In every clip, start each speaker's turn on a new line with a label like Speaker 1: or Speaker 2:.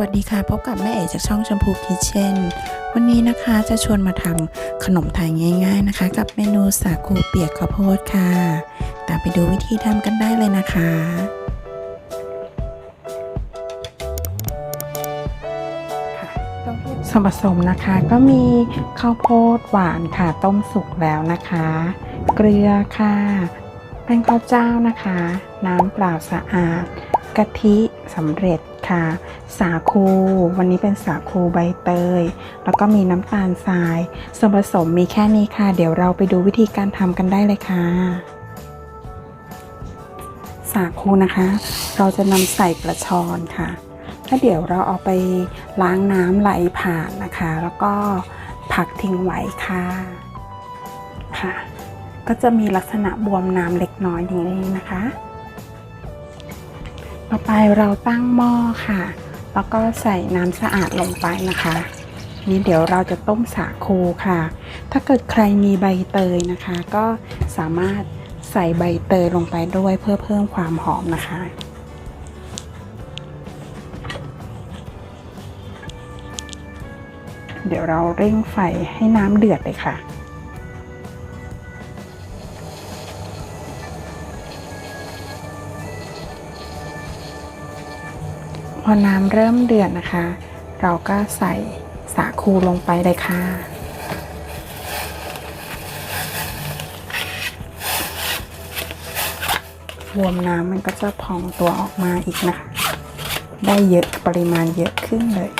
Speaker 1: วัสดีค่ะ พบกับแม่เอ๋จากช่องชมพูคิเช่น วันนี้นะคะจะชวนมาทำขนมไทยง่าย ๆนะคะ กับเมนูสาคูเปียกข้าวโพดค่ะ ตามไปดูวิธีทำกันได้เลยนะคะค่ะส่วนผสมนะคะก็มีข้าวโพดหวานค่ะ ต้มสุกแล้วนะคะ เกลือค่ะแป้งข้าวเจ้านะคะ น้ำเปล่าสะอาด กะทิสำเร็จ ค่ะ สาคู วันนี้เป็นสาคูใบเตย แล้วก็มีน้ำตาลทราย ส่วนผสมมีแค่นี้ค่ะ เดี๋ยวเราไปดูวิธีการทำกันได้เลยค่ะ สาคูนะคะ เราจะนำใส่กระชอนค่ะแล้วเดี๋ยวเราเอาไปล้างน้ำไหลผ่านนะคะ แล้วก็พักทิ้งไว้ค่ะค่ะ ก็จะมีลักษณะบวมน้ำเล็กน้อยอย่างนี้นะคะ ต่อไปเราตั้งหม้อค่ะ แล้วก็ใส่น้ำสะอาดลงไปนะคะ นี่เดี๋ยวเราจะต้มสาคูค่ะ ถ้าเกิดใครมีใบเตยนะคะ ก็สามารถใส่ใบเตยลงไปด้วยเพื่อเพิ่มความหอมนะคะเดี๋ยวเราเร่งไฟให้น้ำเดือดเลยค่ะ อน้ำเริ่มเดือดนะคะ เราก็ใส่สาคูลงไปเลยค่ะ รวมน้ำมันก็จะพองตัวออกมาอีกนะคะ ได้เยอะปริมาณเยอะขึ้นเลย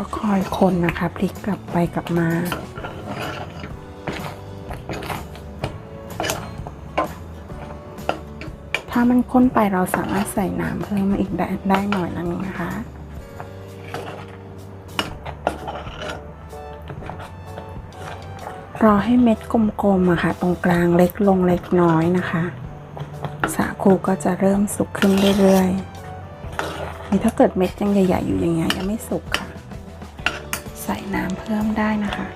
Speaker 1: ก็คอยคนนะคะพลิกกลับไปกลับมา ถ้ามันข้นไปเราสามารถใส่น้ำเพิ่มมาอีกได้ได้หน่อยนึงนะคะรอให้เม็ดกลมๆอะค่ะ ตรงกลางเล็กลงเล็กน้อยนะคะ สาคูก็จะเริ่มสุกขึ้นเรื่อยๆนี่ถ้าเกิดเม็ดยังใหญ่ๆอยู่อย่างเงี้ยยังไม่สุกค่ะ ใส่น้ำเพิ่มได้นะคะ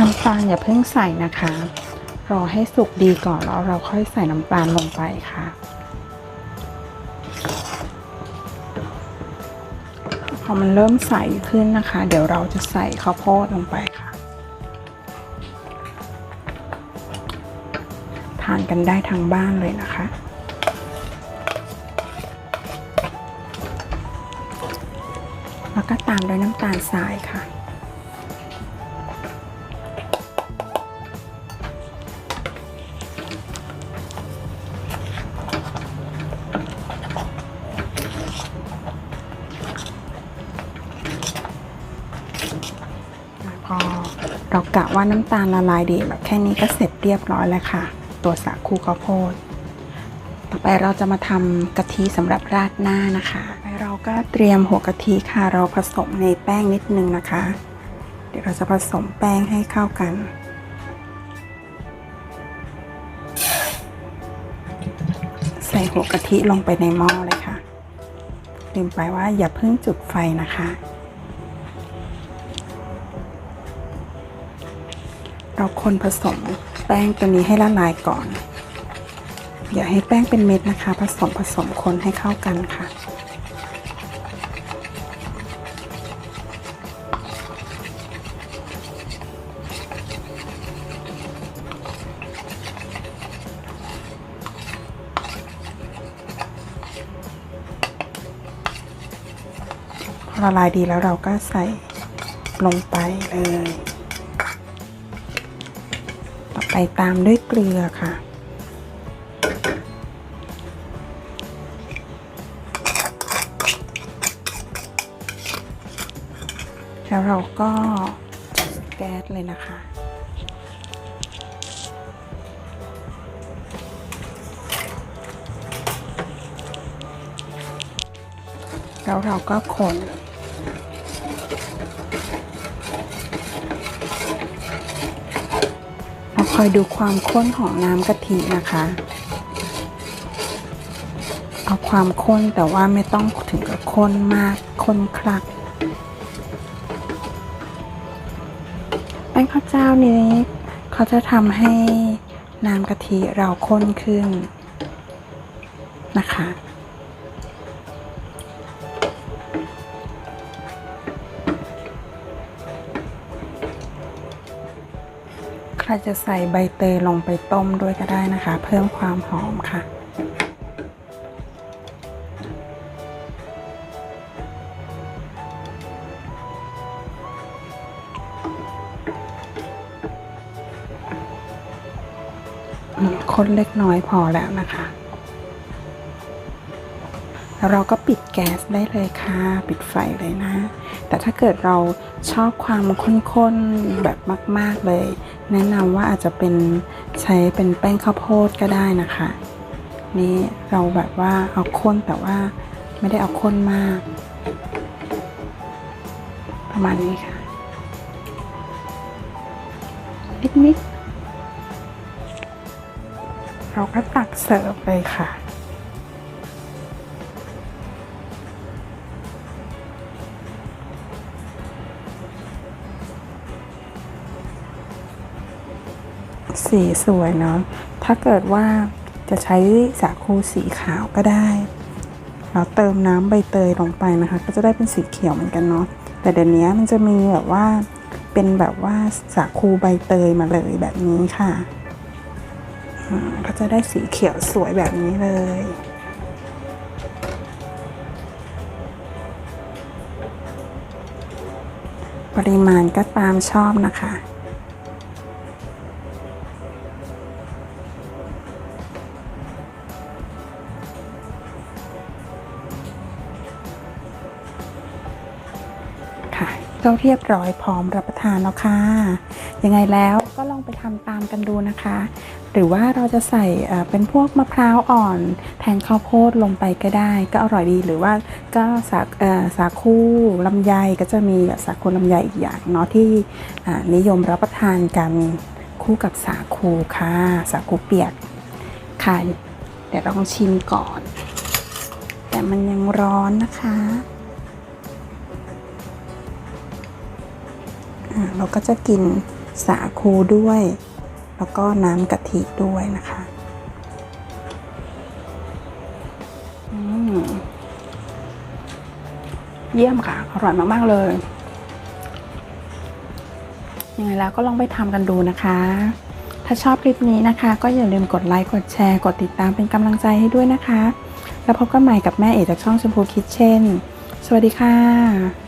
Speaker 1: น้ำตาลอย่าเพิ่งใส่นะคะ รอให้สุกดีก่อนแล้วเราค่อยใส่น้ำตาลลงไปค่ะพอมันเริ่มใสขึ้นนะคะ เดี๋ยวเราจะใส่ข้าวโพดลงไปค่ะ ทานกันได้ทั้งบ้านเลยนะคะแล้วก็ตามด้วยน้ำตาลทรายค่ะ เรากะว่าน้ำตาลละลายดีแบบแค่นี้ก็เสร็จเรียบร้อยแล้วค่ะ ตัวสาคูข้าวโพด ต่อไปเราจะมาทำกะทิสำหรับราดหน้านะคะเราก็เตรียมหัวกะทิค่ะ เราผสมในแป้งนิดนึงนะคะ เดี๋ยวเราจะผสมแป้งให้เข้ากันใส่หัวกะทิลงไปในหม้อเลยค่ะ ลืมไปว่าอย่าเพิ่งจุดไฟนะคะ เราคนผสมแป้งตัวนี้ให้ละลายก่อน อย่าให้แป้งเป็นเม็ดนะคะ ผสมผสมคนให้เข้ากันค่ะละลายดีแล้วเราก็ใส่ลงไปเลย ไปตามด้วยเกลือค่ะ แล้วเราก็แก๊สเลยนะคะ แล้วเราก็คน เรา คอยดูความข้นของน้ำกะทินะคะ เอาความข้นแต่ว่าไม่ต้องถึงกับข้นมากข้นคลักแป้งข้าวเจ้านี้เขาจะทำให้น้ำกะทิเราข้นขึ้นนะคะ ใครจะใส่ใบเตยลงไปต้มด้วยก็ได้นะคะ เพิ่มความหอมค่ะ คนเล็กน้อยพอแล้วนะคะ แล้วเราก็ปิดแก๊สได้เลยค่ะ ปิดไฟเลยนะ แต่ถ้าเกิดเราชอบความข้นๆแบบมาก ๆเลย แนะนำว่าอาจจะเป็นใช้เป็นแป้งข้าวโพดก็ได้นะคะ นี่เราแบบว่าเอาข้นแต่ว่าไม่ได้เอาข้นมาก ประมาณนี้ค่ะ นิดๆเราก็ตักเสิร์ฟเลยค่ะ สีสวยเนาะ ถ้าเกิดว่าจะใช้สาคูสีขาวก็ได้ เราเติมน้ำใบเตยลงไปนะคะ ก็จะได้เป็นสีเขียวเหมือนกันเนาะ แต่เดี๋ยวนี้มันจะมีแบบว่าเป็นแบบว่าสาคูใบเตยมาเลยแบบนี้ค่ะ ก็จะได้สีเขียวสวยแบบนี้เลยปริมาณก็ตามชอบนะคะ ก็เรียบร้อยพร้อมรับประทานแล้วค่ะยังไงแล้วก็ลองไปทำตามกันดูนะคะ หรือว่าเราจะใส่เป็นพวกมะพร้าวอ่อน แทนข้าวโพดลงไปก็ได้ ก็อร่อยดีหรือว่าก็สาสาคูลำไยก็จะมีสาคูลำไยอีกอย่างเนาะที่นิยมรับประทานกันคู่กับสาคูค่ะ สาคูเปียกค่ะเดี๋ยวลองชิมก่อน แต่มันยังร้อนนะคะ เราก็จะกินสาคูด้วย แล้วก็น้ำกะทิด้วยนะคะเยี่ยมค่ะ อร่อยมาก ๆ เลย ยังไงแล้วก็ลองไปทำกันดูนะคะ ถ้าชอบคลิปนี้นะคะ ก็อย่าลืมกดไลค์ กดแชร์ กดติดตามเป็นกำลังใจให้ด้วยนะคะ แล้วพบกันใหม่กับแม่เอกจากช่องชมพูคิทเช่น สวัสดีค่ะ